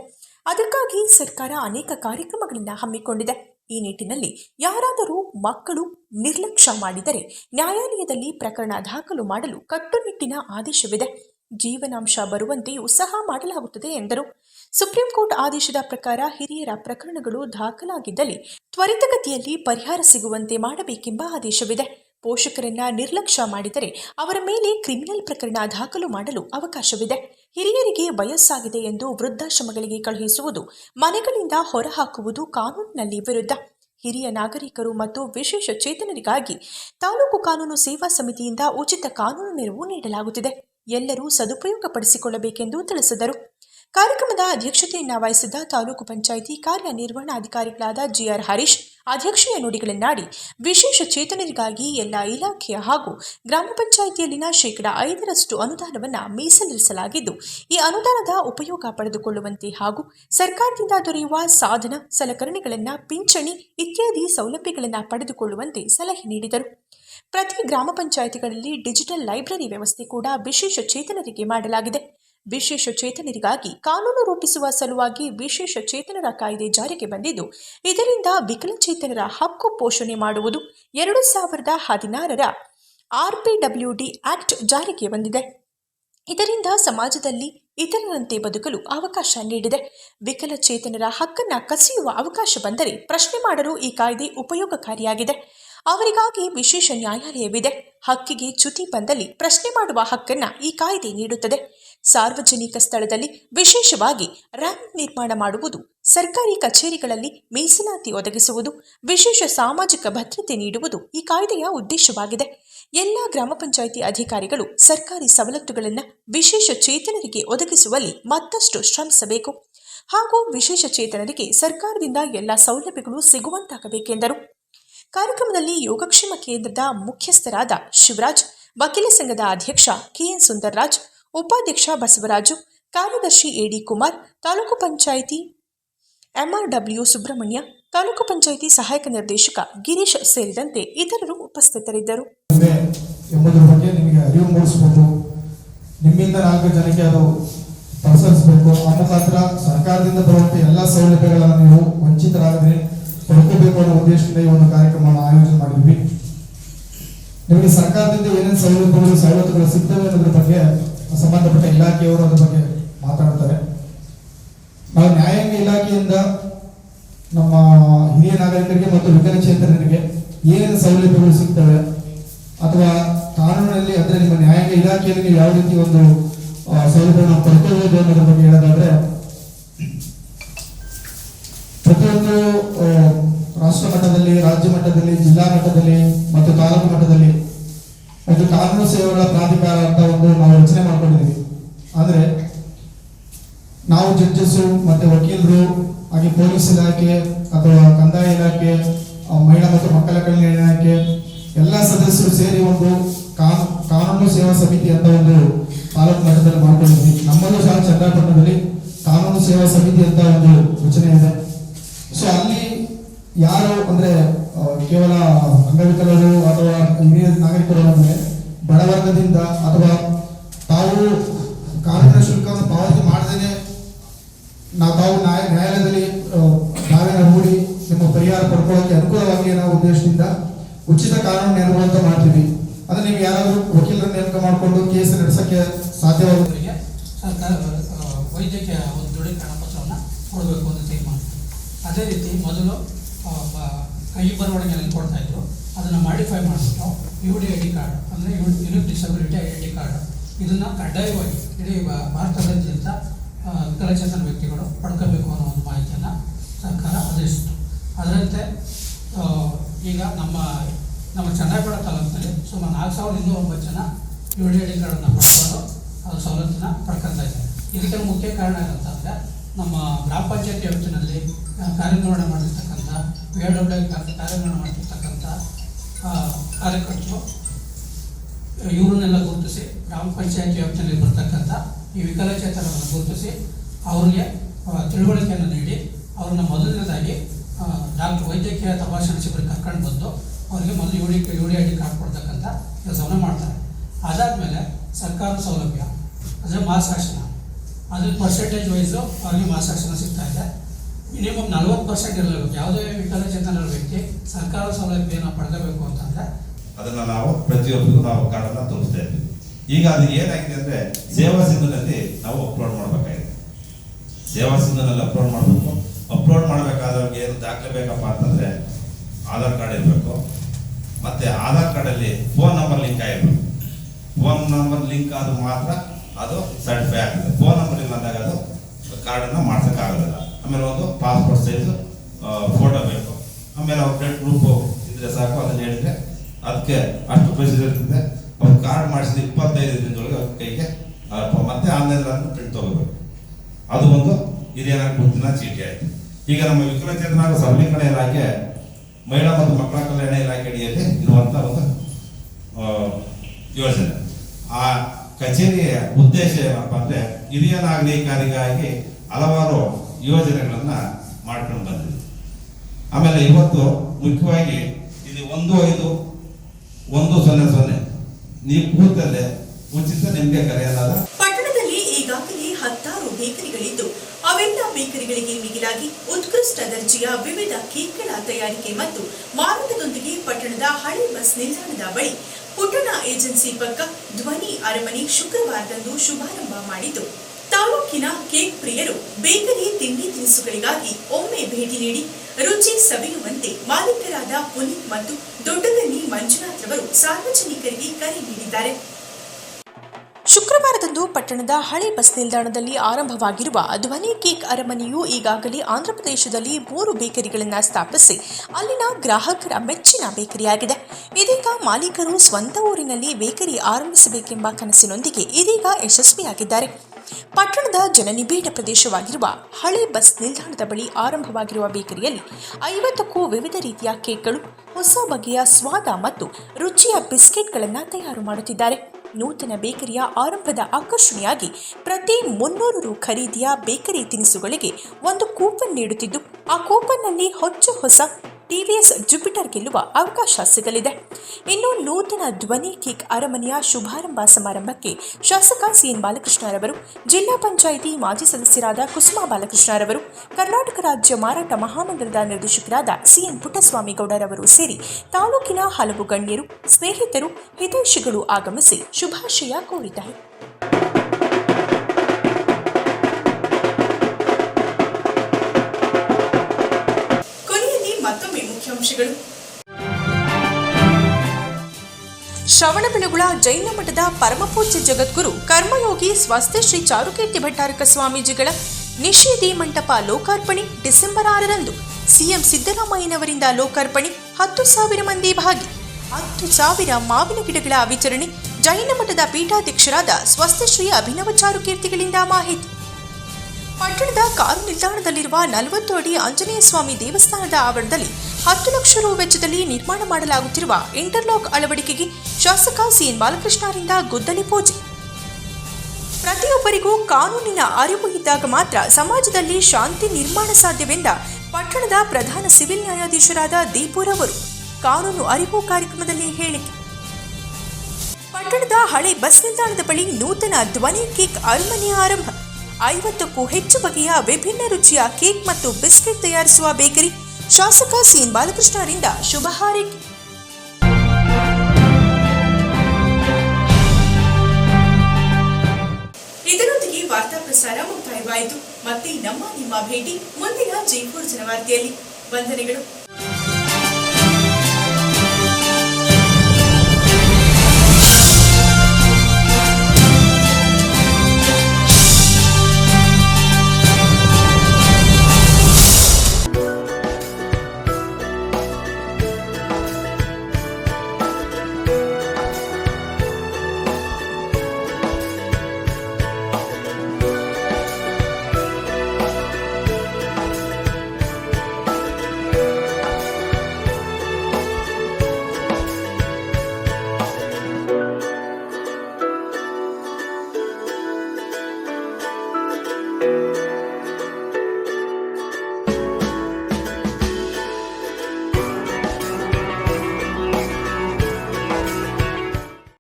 ಅದಕ್ಕಾಗಿ ಸರ್ಕಾರ ಅನೇಕ ಕಾರ್ಯಕ್ರಮಗಳನ್ನು ಹಮ್ಮಿಕೊಂಡಿದೆ. ಈ ನಿಟ್ಟಿನಲ್ಲಿ ಯಾರಾದರೂ ಮಕ್ಕಳು ನಿರ್ಲಕ್ಷ್ಯ ಮಾಡಿದರೆ ನ್ಯಾಯಾಲಯದಲ್ಲಿ ಪ್ರಕರಣ ದಾಖಲು ಮಾಡಲು ಕಟ್ಟುನಿಟ್ಟಿನ ಆದೇಶವಿದೆ. ಜೀವನಾಂಶ ಬರುವಂತೆಯೂ ಸಹ ಮಾಡಲಾಗುತ್ತದೆ ಎಂದರು. ಸುಪ್ರೀಂ ಕೋರ್ಟ್ ಆದೇಶದ ಪ್ರಕಾರ ಹಿರಿಯರ ಪ್ರಕರಣಗಳು ದಾಖಲಾಗಿದ್ದಲ್ಲಿ ತ್ವರಿತಗತಿಯಲ್ಲಿ ಪರಿಹಾರ ಸಿಗುವಂತೆ ಮಾಡಬೇಕೆಂಬ ಆದೇಶವಿದೆ. ಪೋಷಕರನ್ನ ನಿರ್ಲಕ್ಷ್ಯ ಮಾಡಿದರೆ ಅವರ ಮೇಲೆ ಕ್ರಿಮಿನಲ್ ಪ್ರಕರಣ ದಾಖಲು ಮಾಡಲು ಅವಕಾಶವಿದೆ. ಹಿರಿಯರಿಗೆ ವಯಸ್ಸಾಗಿದೆ ಎಂದು ವೃದ್ಧಾಶ್ರಮಗಳಿಗೆ ಕಳುಹಿಸುವುದು, ಮನೆಗಳಿಂದ ಹೊರಹಾಕುವುದು ಕಾನೂನಿನಲ್ಲಿ ವಿರುದ್ಧ. ಹಿರಿಯ ನಾಗರಿಕರು ಮತ್ತು ವಿಶೇಷ ಚೇತನರಿಗಾಗಿ ತಾಲೂಕು ಕಾನೂನು ಸೇವಾ ಸಮಿತಿಯಿಂದ ಉಚಿತ ಕಾನೂನು ನೆರವು ನೀಡಲಾಗುತ್ತಿದೆ. ಎಲ್ಲರೂ ಸದುಪಯೋಗಪಡಿಸಿಕೊಳ್ಳಬೇಕೆಂದು ತಿಳಿಸಿದರು. ಕಾರ್ಯಕ್ರಮದ ಅಧ್ಯಕ್ಷತೆಯನ್ನ ವಹಿಸಿದ್ದ ತಾಲೂಕು ಪಂಚಾಯಿತಿ ಕಾರ್ಯನಿರ್ವಹಣಾಧಿಕಾರಿಗಳಾದ ಜಿಆರ್ ಹರೀಶ್ ಅಧ್ಯಕ್ಷೀಯ ನುಡಿಗಳನ್ನಾಡಿ ವಿಶೇಷ ಚೇತನರಿಗಾಗಿ ಎಲ್ಲ ಇಲಾಖೆಯ ಹಾಗೂ ಗ್ರಾಮ ಪಂಚಾಯಿತಿಯಲ್ಲಿನ ಶೇಕಡ ಐದರಷ್ಟು ಅನುದಾನವನ್ನು ಮೀಸಲಿರಿಸಲಾಗಿದ್ದು, ಈ ಅನುದಾನದ ಉಪಯೋಗ ಪಡೆದುಕೊಳ್ಳುವಂತೆ ಹಾಗೂ ಸರ್ಕಾರದಿಂದ ದೊರೆಯುವ ಸಾಧನ ಸಲಕರಣೆಗಳನ್ನು ಪಿಂಚಣಿ ಇತ್ಯಾದಿ ಸೌಲಭ್ಯಗಳನ್ನು ಪಡೆದುಕೊಳ್ಳುವಂತೆ ಸಲಹೆ ನೀಡಿದರು. ಪ್ರತಿ ಗ್ರಾಮ ಪಂಚಾಯಿತಿಗಳಲ್ಲಿ ಡಿಜಿಟಲ್ ಲೈಬ್ರರಿ ವ್ಯವಸ್ಥೆ ಕೂಡ ವಿಶೇಷ ಚೇತನರಿಗೆ ಮಾಡಲಾಗಿದೆ. ವಿಶೇಷ ಚೇತನರಿಗಾಗಿ ಕಾನೂನು ರೂಪಿಸುವ ಸಲುವಾಗಿ ವಿಶೇಷ ಚೇತನರ ಕಾಯ್ದೆ ಜಾರಿಗೆ ಬಂದಿದ್ದು, ಇದರಿಂದ ವಿಕಲಚೇತನರ ಹಕ್ಕು ಪೋಷಣೆ ಮಾಡುವುದು ಎರಡು ಸಾವಿರದ ಹದಿನಾರರ ಆರ್ಪಿಡಬ್ಲ್ಯೂಡಿ ಆಕ್ಟ್ ಜಾರಿಗೆ ಬಂದಿದೆ. ಇದರಿಂದ ಸಮಾಜದಲ್ಲಿ ಇತರರಂತೆ ಬದುಕಲು ಅವಕಾಶ ನೀಡಿದೆ. ವಿಕಲಚೇತನರ ಹಕ್ಕನ್ನ ಕಸಿಯುವ ಅವಕಾಶ ಬಂದರೆ ಪ್ರಶ್ನೆ ಮಾಡಲು ಈ ಕಾಯ್ದೆ ಉಪಯೋಗಕಾರಿಯಾಗಿದೆ. ಅವರಿಗಾಗಿ ವಿಶೇಷ ನ್ಯಾಯಾಲಯವಿದೆ. ಹಕ್ಕಿಗೆ ಚ್ಯುತಿ ಬಂದಲ್ಲಿ ಪ್ರಶ್ನೆ ಮಾಡುವ ಹಕ್ಕನ್ನ ಈ ಕಾಯ್ದೆ ನೀಡುತ್ತದೆ. ಸಾರ್ವಜನಿಕ ಸ್ಥಳದಲ್ಲಿ ವಿಶೇಷವಾಗಿ ರ್ಯಾಂಪ್ ನಿರ್ಮಾಣ ಮಾಡುವುದು, ಸರ್ಕಾರಿ ಕಚೇರಿಗಳಲ್ಲಿ ಮೀಸಲಾತಿ ಒದಗಿಸುವುದು, ವಿಶೇಷ ಸಾಮಾಜಿಕ ಭದ್ರತೆ ನೀಡುವುದು ಈ ಕಾಯ್ದೆಯ ಉದ್ದೇಶವಾಗಿದೆ. ಎಲ್ಲ ಗ್ರಾಮ ಪಂಚಾಯಿತಿ ಅಧಿಕಾರಿಗಳು ಸರ್ಕಾರಿ ಸವಲತ್ತುಗಳನ್ನು ವಿಶೇಷ ಚೇತನರಿಗೆ ಒದಗಿಸುವಲ್ಲಿ ಮತ್ತಷ್ಟು ಶ್ರಮಿಸಬೇಕು. ಹಾಗೂ ವಿಶೇಷ ಚೇತನರಿಗೆ ಸರ್ಕಾರದಿಂದ ಎಲ್ಲ ಸೌಲಭ್ಯಗಳು ಸಿಗುವಂತಾಗಬೇಕೆಂದರು. ಕಾರ್ಯಕ್ರಮದಲ್ಲಿ ಯೋಗಕ್ಷೇಮ ಕೇಂದ್ರದ ಮುಖ್ಯಸ್ಥರಾದ ಶಿವರಾಜ್, ವಕೀಲ ಸಂಘದ ಅಧ್ಯಕ್ಷ ಕೆಎನ್ ಸುಂದರ್ರಾಜ್ ಉಪಾಧ್ಯಕ್ಷ ಬಸವರಾಜು, ಕಾರ್ಯದರ್ಶಿ A D Kumar, taluk panchayat MRW Subrahmanya, taluk panchayat ಸಹಾಯಕ ನಿರ್ದೇಶಕ ಗಿರೀಶ್ ಸೇರಿದಂತೆ ಇತರರು ಉಪಸ್ಥಿತರಿದ್ದರು. ಎಂಬುದರ ಬಗ್ಗೆ ನಿಮಗೆ ಅರಿವು ನಿಮ್ಮಿಂದ ನಾಲ್ಕು ಜನಕ್ಕೆ ಅದು ಪ್ರಸರಿಸಬೇಕು. ಆ ಮುಖಾಂತರ ಸರ್ಕಾರದಿಂದ ಬರುವಂತ ಎಲ್ಲ ಸೌಲಭ್ಯಗಳನ್ನು ನೀವು ವಂಚಿತರಾಗದೆ ಪಡ್ಕೋಬೇಕು ಅನ್ನೋ ಉದ್ದೇಶದಿಂದ ಈ ಒಂದು ಕಾರ್ಯಕ್ರಮವನ್ನು ಆಯೋಜನೆ ಮಾಡಿದ್ವಿ. ನಿಮಗೆ ಸರ್ಕಾರದಿಂದ ಏನೇನು ಸೌಲಭ್ಯಗಳು, ಸವಲತ್ತುಗಳು ಸಿಗ್ತವೆ ಅನ್ನೋದ್ರ ಬಗ್ಗೆ ಸಂಬಂಧಪಟ್ಟ ಇಲಾಖೆಯವರು ಅದರ ಬಗ್ಗೆ ಮಾತಾಡ್ತಾರೆ. ನಾವು ನ್ಯಾಯಾಂಗ ಇಲಾಖೆಯಿಂದ ನಮ್ಮ ಹಿರಿಯ ನಾಗರಿಕರಿಗೆ ಮತ್ತು ವಿಕಲಚೇತನರಿಗೆ ಏನೇನು ಸೌಲಭ್ಯಗಳು ಸಿಗ್ತವೆ ಅಥವಾ ಕಾನೂನಲ್ಲಿ ಅಂದ್ರೆ ನಿಮ್ಮ ನ್ಯಾಯಾಂಗ ಇಲಾಖೆಯಲ್ಲಿ ಯಾವ ರೀತಿ ಒಂದು ಸೌಲಭ್ಯವನ್ನು ಪಡ್ಕೊಳ್ಬೋದು ಅನ್ನೋದ್ರ ಬಗ್ಗೆ ಹೇಳೋದಾದ್ರೆ, ಪ್ರತಿಯೊಂದು ರಾಷ್ಟ್ರ ಮಟ್ಟದಲ್ಲಿ, ರಾಜ್ಯ ಮಟ್ಟದಲ್ಲಿ, ಜಿಲ್ಲಾ ಮಟ್ಟದಲ್ಲಿ ಮತ್ತು ತಾಲೂಕು ಮಟ್ಟದಲ್ಲಿ ಒಂದು ಕಾನೂನು ಸೇವೆಗಳ ಪ್ರಾಧಿಕಾರ ಅಂತ ಒಂದು ನಾವು ರಚನೆ ಮಾಡ್ಕೊಂಡಿದ್ದೀವಿ. ಆದರೆ ನಾವು ಜಡ್ಜಸ್ ಮತ್ತೆ ವಕೀಲರು, ಹಾಗೆ ಪೊಲೀಸ್ ಇಲಾಖೆ ಅಥವಾ ಕಂದಾಯ ಇಲಾಖೆ ಮಹಿಳಾ ಮತ್ತು ಮಕ್ಕಳ ಕಲ್ಯಾಣ ಇಲಾಖೆ, ಎಲ್ಲ ಸದಸ್ಯರು ಸೇರಿ ಒಂದು ಕಾನೂ- ಕಾನೂನು ಸೇವಾ ಸಮಿತಿ ಅಂತ ಒಂದು ತಾಲೂಕು ಮಟ್ಟದಲ್ಲಿ ಮಾಡ್ಕೊಂಡಿದ್ವಿ ನಮ್ಮಲ್ಲೂ ಸಹ ಚಂದ್ರಪಟ್ಟಣದಲ್ಲಿ ಕಾನೂನು ಸೇವಾ ಸಮಿತಿ ಅಂತ ಒಂದು ರಚನೆ ಇದೆ. ಸೊ ಅಲ್ಲಿ ಯಾರು ಅಂದ್ರೆ ಕೇವಲ ಅಂಗವಿಕಲರು ಅಥವಾ ನಾಗರಿಕರು ಅಂದರೆ ಬಡವರ್ಗದಿಂದ ಅಥವಾ ತಾವು ಕಾನೂನಿನ ಶುಲ್ಕವನ್ನು ಪಾವತಿ ಮಾಡದೇನೆ ನಾವು ತಾವು ನ್ಯಾಯ ನ್ಯಾಯಾಲಯದಲ್ಲಿ ನಾವೇನ ಹೂಡಿ ನಿಮ್ಮ ಪರಿಹಾರ ಪಡ್ಕೊಳ್ಳೋಕೆ ಅನುಕೂಲವಾಗಿ ನಾವು ಉದ್ದೇಶದಿಂದ ಉಚಿತ ಕಾನೂನು ನೆರವು ಅಂತ ಮಾಡ್ತೀವಿ. ಅಂದ್ರೆ ನೀವು ಯಾರಾದರೂ ವಕೀಲರ ನೇಮಕ ಮಾಡಿಕೊಂಡು ಕೇಸ್ ನಡೆಸಕ್ಕೆ ಸಾಧ್ಯವಾಗುತ್ತೆ? ಸರ್ಕಾರ ವೈದ್ಯಕೀಯ ಒಂದು ದೃಢೀಕರಣ ಪತ್ರವನ್ನು ಕೊಡಬೇಕು ಅಂತ ತೀರ್ಮಾನ. ಅದೇ ರೀತಿ ಮೊದಲು ಆ, ಒಳಗೆ ಕೊಡ್ತಾ ಇದ್ರು. ಅದನ್ನು ಮಾಡಿಫೈ ಮಾಡಿಬಿಟ್ಟು U D I D card ಅಂದರೆ unique disability I D card ಇದನ್ನು ಕಡ್ಡಾಯವಾಗಿ ಇಡೀ ಭಾರತದಾದ್ಯಂತ ಆ, ವಿಕಲಚೇತನ ವ್ಯಕ್ತಿಗಳು ಪಡ್ಕೋಬೇಕು ಅನ್ನೋ ಒಂದು ಮಾಹಿತಿಯನ್ನು ಸರ್ಕಾರ ಆದೇಶಿಸಿತು. ಅದರಂತೆ ಈಗ ನಮ್ಮ ನಮ್ಮ ಚನ್ನಪಟ್ಟಣ ತಾಲೂಕಿನಲ್ಲಿ ಸುಮಾರು ನಾಲ್ಕು ಸಾವಿರದ ಇನ್ನೂರ ಒಂಬತ್ತು ಜನ ಯು ಡಿ ಐ ಡಿ ಕಾರ್ಡನ್ನು ಪಡ್ಕೊಂಡು ಅದು ಸವಲತ್ತನ್ನು ಪಡ್ಕೊತಾ ಇದ್ದಾರೆ. ಇದಕ್ಕೆ ಮುಖ್ಯ ಕಾರಣ ಏನಂತಂದರೆ ನಮ್ಮ ಗ್ರಾಮ ಪಂಚಾಯತಿ ವ್ಯಾಪ್ತಿನಲ್ಲಿ ಕಾರ್ಯನಿರ್ವಹಣೆ ಮಾಡಿರ್ತಕ್ಕಂಥ ಪಿ ಕಾರ್ಯಗಳನ್ನು ಮಾಡ್ತಿರ್ತಕ್ಕಂಥ ಕಾರ್ಯಕರ್ತರು, ಇವರನ್ನೆಲ್ಲ ಗುರುತಿಸಿ, ಗ್ರಾಮ ಪಂಚಾಯತ್ ವ್ಯಾಪ್ತಿಯಲ್ಲಿ ಬರ್ತಕ್ಕಂಥ ಈ ವಿಕಲಚೇತನವನ್ನು ಗುರುತಿಸಿ, ಅವರಿಗೆ ತಿಳುವಳಿಕೆಯನ್ನು ನೀಡಿ, ಅವ್ರನ್ನ ಮೊದಲನೇದಾಗಿ ಡಾಕ್ಟರ್ ವೈದ್ಯಕೀಯ ತಪಾಸಣೆ ಶಿಬಿರಕ್ಕೆ ಕರ್ಕೊಂಡು ಬಂದು, ಅವರಿಗೆ ಮೊದಲು U D U D I D card ಕೊಡ್ತಕ್ಕಂಥ ಕೆಲಸವನ್ನು ಮಾಡ್ತಾರೆ. ಅದಾದಮೇಲೆ ಸರ್ಕಾರದ ಸೌಲಭ್ಯ, ಅಂದರೆ ಮಾಸಾಶನ ಅದ್ರ ಪರ್ಸೆಂಟೇಜ್ ವೈಸು ಅವ್ರಿಗೆ ಮಾಸಾಶನ ಸಿಗ್ತಾ ಇದೆ. ಮಿನಿಮಮ್ ನಲ್ವತ್ತು ಪರ್ಸೆಂಟ್ ಇರಲೇಬೇಕು. ಯಾವುದೇ ವಿಕಲಚೇತನರ ವ್ಯಕ್ತಿ ಸರ್ಕಾರ ಸೌಲಭ್ಯನ ಪಡೆದಬೇಕು ಅಂತಂದ್ರೆ ಅದನ್ನ ನಾವು ಪ್ರತಿಯೊಬ್ಬರು ನಾವು ಕಾರ್ಡನ್ನ ತೋರಿಸ್ತಾ ಇದ್ವಿ. ಈಗ ಅದು ಏನಾಗಿದೆ ಅಂದ್ರೆ ಸೇವಾ ಸಿಂಧುನಲ್ಲಿ ನಾವು ಅಪ್ಲೋಡ್ ಮಾಡಬೇಕಾಗಿದೆ. ಸೇವಾ ಸಿಂಧುನಲ್ಲಿ ಅಪ್ಲೋಡ್ ಮಾಡಬೇಕು. ಅಪ್ಲೋಡ್ ಮಾಡಬೇಕಾದವ್ರಿಗೆ ಏನು ದಾಖಲೆ ಬೇಕಪ್ಪ ಅಂತಂದ್ರೆ ಆಧಾರ್ ಕಾರ್ಡ್ ಇರಬೇಕು. ಮತ್ತೆ ಆಧಾರ್ ಕಾರ್ಡಲ್ಲಿ ಫೋನ್ ನಂಬರ್ ಲಿಂಕ್ ಆಗಿರ್ಬೇಕು. ಫೋನ್ ನಂಬರ್ ಲಿಂಕ್ ಆದ್ರೂ ಮಾತ್ರ ಅದು ಸರ್ಟಿಫೈ ಆಗ್ತದೆ ಫೋನ್ ನಂಬರ್ ಇಲ್ಲ ಅಂದಾಗ ಅದು ಕಾರ್ಡನ್ನು ಮಾಡ್ಸೋಕ್ಕಾಗೋದಿಲ್ಲ. ಆಮೇಲೆ ಒಂದು ಪಾಸ್ಪೋರ್ಟ್ ಸೈಜ್ ಫೋಟೋ ಬೇಕು. ಆಮೇಲೆ ಅವ್ರ ಬ್ಲಡ್ ಗ್ರೂಪ್ ಇದ್ರೆ ಸಾಕು, ಅದನ್ನ ಹೇಳಿದ್ರೆ ಅದಕ್ಕೆ ಅಷ್ಟು ಪ್ರೊಸೀಜರ್ ಇರ್ತದೆ. ಅವ್ರು ಕಾರ್ಡ್ ಮಾಡಿಸಿದ ಇಪ್ಪತ್ತೈದು ದಿನದೊಳಗೆ ಅವ್ರ ಕೈಗೆ ಮತ್ತೆ ಆನ್ಲೈನ್ ಪ್ರಿಂಟ್ ತಗೋಬೇಕು. ಅದು ಒಂದು ಹಿರಿಯರ ಗುರುತಿನ ಚೀಟಿ ಆಯಿತು. ಈಗ ನಮ್ಮ ವಿಕಲಚೇತನ ಸಬಲೀಕರಣ ಇಲಾಖೆ, ಮಹಿಳಾ ಮತ್ತು ಮಕ್ಕಳ ಕಲ್ಯಾಣ ಇಲಾಖೆ ಅಡಿಯಲ್ಲಿ ಇರುವಂತ ಒಂದು ಯೋಜನೆ. ಆ ಕಚೇರಿಯ ಉದ್ದೇಶ ಏನಪ್ಪಾ ಅಂದ್ರೆ ಹಿರಿಯ ನಾಗರಿಕರಿಗಾಗಿ ಹಲವಾರು ಯೋಜನೆಗಳನ್ನ ಮಾಡ್ಕೊಂಡು ಬಂದಿದೆ ಆಮೇಲೆ ಇವತ್ತು ಮುಖ್ಯವಾಗಿ ಇಲ್ಲಿ ಒಂದು ಐದು, ಒಂದು ಸೊನ್ನೆ ಸೊನ್ನೆ. ನೀವು ಕೂತಲ್ಲೇ ಉಚಿತ ನಿಮಗೆ ಕರೆಯಲಾದ ಪಟ್ಟಣದಲ್ಲಿ ಈಗಾಗಲೇ ಹತ್ತಾರು ಬೇಕರಿಗಳಿದ್ದು, ಅವೆಲ್ಲ ಬೇಕರಿಗಳಿಗೆ ಮಿಗಿಲಾಗಿ ಉತ್ಕೃಷ್ಟ ದರ್ಜೆಯ ವಿವಿಧ ಕೇಕ್ಗಳ ತಯಾರಿಕೆ ಮತ್ತು ಮಾರಾಟದೊಂದಿಗೆ ಪಟ್ಟಣದ ಹಳೆ ಬಸ್ ನಿಲ್ದಾಣದ ಬಳಿ ಪುಟ್ಟಣ ಏಜೆನ್ಸಿ ಪಕ್ಕ ಧ್ವನಿ ಅರಮನೆ ಶುಕ್ರವಾರದಂದು ಶುಭಾರಂಭ ಮಾಡಿದ್ದು ತಾಲೂಕಿನ ಕೇಕ್ ಪ್ರಿಯರು ಬೇಕರಿ ತಿಂಡಿ ತಿನಿಸುಗಳಿಗಾಗಿ ಒಮ್ಮೆ ಭೇಟಿ ನೀಡಿ ರುಚಿ ಸವಿಯುವಂತೆ ಮಾಲೀಕರಾದ ಪುನೀತ್ ಮತ್ತು ದೊಡ್ಡಗನ್ನಿ ಮಂಜುನಾಥ್ ಅವರು ಸಾರ್ವಜನಿಕರಿಗೆ ಕರೆ ನೀಡಿದ್ದಾರೆ. ಶುಕ್ರವಾರದಂದು ಪಟ್ಟಣದ ಹಳೆ ಬಸ್ ನಿಲ್ದಾಣದಲ್ಲಿ ಆರಂಭವಾಗಿರುವ ಧ್ವನಿ ಕೇಕ್ ಅರಮನೆಯು ಈಗಾಗಲೇ ಆಂಧ್ರಪ್ರದೇಶದಲ್ಲಿ ಮೂರು ಬೇಕರಿಗಳನ್ನು ಸ್ಥಾಪಿಸಿ ಅಲ್ಲಿನ ಗ್ರಾಹಕರ ಮೆಚ್ಚಿನ ಬೇಕರಿಯಾಗಿದೆ. ಇದೀಗ ಮಾಲೀಕರು ಸ್ವಂತ ಊರಿನಲ್ಲಿ ಬೇಕರಿ ಆರಂಭಿಸಬೇಕೆಂಬ ಕನಸಿನೊಂದಿಗೆ ಇದೀಗ ಯಶಸ್ವಿಯಾಗಿದ್ದಾರೆ. ಪಟ್ಟಣದ ಜನನಿಬಿಡ ಪ್ರದೇಶವಾಗಿರುವ ಹಳೆ ಬಸ್ ನಿಲ್ದಾಣದ ಬಳಿ ಆರಂಭವಾಗಿರುವ ಬೇಕರಿಯಲ್ಲಿ ಐವತ್ತಕ್ಕೂ ವಿವಿಧ ರೀತಿಯ ಕೇಕ್ಗಳು, ಹೊಸ ಬಗೆಯ ಸ್ವಾದ ಮತ್ತು ರುಚಿಯ ಬಿಸ್ಕೆಟ್ಗಳನ್ನು ತಯಾರು ಮಾಡುತ್ತಿದ್ದಾರೆ. ನೂತನ ಬೇಕರಿಯ ಆರಂಭದ ಆಕರ್ಷಣೆಯಾಗಿ ಪ್ರತಿ ಮುನ್ನೂರು ರು ಖರೀದಿಯ ಬೇಕರಿ ತಿನಿಸುಗಳಿಗೆ ಒಂದು ಕೂಪನ್ ನೀಡುತ್ತಿದ್ದು, ಆ ಕೂಪನ್ನಲ್ಲಿ ಹೊಚ್ಚ ಹೊಸ ಟಿವಿಎಸ್ ಜುಪಿಟರ್ ಗೆಲ್ಲುವ ಅವಕಾಶ ಸಿಗಲಿದೆ. ಇನ್ನು ನೂತನ ಧ್ವನಿ ಕೇಕ್ ಅರಮನೆಯ ಶುಭಾರಂಭ ಸಮಾರಂಭಕ್ಕೆ ಶಾಸಕ ಸಿಎನ್ ಬಾಲಕೃಷ್ಣರವರು, ಜಿಲ್ಲಾ ಪಂಚಾಯಿತಿ ಮಾಜಿ ಸದಸ್ಯರಾದ ಕುಸುಮಾ ಬಾಲಕೃಷ್ಣರವರು, ಕರ್ನಾಟಕ ರಾಜ್ಯ ಮಾರಾಟ ಮಹಾಮಂಡಲದ ನಿರ್ದೇಶಕರಾದ ಸಿಎನ್ ಪುಟ್ಟಸ್ವಾಮಿ ಗೌಡರವರು ಸೇರಿ ತಾಲೂಕಿನ ಹಲವು ಗಣ್ಯರು, ಸ್ನೇಹಿತರು, ಹಿತೈಷಿಗಳು ಆಗಮಿಸಿ ಶುಭಾಶಯ ಕೋರಿದ್ದಾರೆ. ಮುಖ್ಯಾಂಶಗಳು ಶ್ರವಣಬೆಳಗುಳ ಜೈನ ಮಠದ ಪರಮಪೂಜ್ಯ ಜಗದ್ಗುರು ಕರ್ಮಯೋಗಿ ಸ್ವಸ್ತಿ ಶ್ರೀ ಚಾರುಕೀರ್ತಿ ಭಟ್ಟಾರಕ ಸ್ವಾಮೀಜಿಗಳ ನಿಷೇಧಿ ಮಂಟಪ ಲೋಕಾರ್ಪಣೆ ಡಿಸೆಂಬರ್ ಆರರಂದು. ಸಿಎಂ ಸಿದ್ದರಾಮಯ್ಯನವರಿಂದ ಲೋಕಾರ್ಪಣೆ ಹತ್ತು ಸಾವಿರ ಮಂದಿ ಭಾಗಿ. ಹತ್ತು ಸಾವಿರ ಮಾವಿನ ಗಿಡಗಳ ವಿತರಣೆ ಜೈನ ಮಠದ ಪೀಠಾಧ್ಯಕ್ಷರಾದ ಸ್ವಸ್ತಿ ಶ್ರೀ ಅಭಿನವ ಚಾರುಕೀರ್ತಿಗಳಿಂದ ಮಾಹಿತಿ. ಪಟ್ಟಣದ ಕಾರು ನಿಲ್ದಾಣದಲ್ಲಿರುವ ನಲವತ್ತು ಅಡಿ ಆಂಜನೇಯ ಸ್ವಾಮಿ ದೇವಸ್ಥಾನದ ಆವರಣದಲ್ಲಿ ಹತ್ತು ಲಕ್ಷ ರು ವೆಚ್ಚದಲ್ಲಿ ನಿರ್ಮಾಣ ಮಾಡಲಾಗುತ್ತಿರುವ ಇಂಟರ್ಲಾಕ್ ಅಳವಡಿಕೆಗೆ ಶಾಸಕ ಸಿಎನ್ ಬಾಲಕೃಷ್ಣರಿಂದ ಗುದ್ದಲಿ ಪೂಜೆ. ಪ್ರತಿಯೊಬ್ಬರಿಗೂ ಕಾನೂನಿನ ಅರಿವು ಇದ್ದಾಗ ಮಾತ್ರ ಸಮಾಜದಲ್ಲಿ ಶಾಂತಿ ನಿರ್ಮಾಣ ಸಾಧ್ಯವೆಂದ ಪಟ್ಟಣದ ಪ್ರಧಾನ ಸಿವಿಲ್ ನ್ಯಾಯಾಧೀಶರಾದ ದೀಪುರವರು ಕಾನೂನು ಅರಿವು ಕಾರ್ಯಕ್ರಮದಲ್ಲಿ ಹೇಳಿಕೆ. ಪಟ್ಟಣದ ಹಳೆ ಬಸ್ ನಿಲ್ದಾಣದ ಬಳಿ ನೂತನ ಧ್ವನಿ ಕಿಕ್ ಅರಮನೆ ಆರಂಭ. ಐವತ್ತಕ್ಕೂ ಹೆಚ್ಚು ಬಗೆಯ ವಿಭಿನ್ನ ರುಚಿಯ ಕೇಕ್ ಮತ್ತು ಬಿಸ್ಕೆಟ್ ತಯಾರಿಸುವ ಬೇಕರಿ. ಶಾಸಕ ಸಿಎನ್ ಬಾಲಕೃಷ್ಣರಿಂದ ಶುಭ ಹಾರೈಕೆ. ಇದರೊಂದಿಗೆ ವಾರ್ತಾ ಪ್ರಸಾರ ಮುಕ್ತಾಯವಾಯಿತು. ಮತ್ತೆ ನಮ್ಮ ನಿಮ್ಮ ಭೇಟಿ ಮುಂದಿನ ಜೈಪುರ್ ಜನವಾರ್ತೆಯಲ್ಲಿ. ವಂದನೆಗಳು.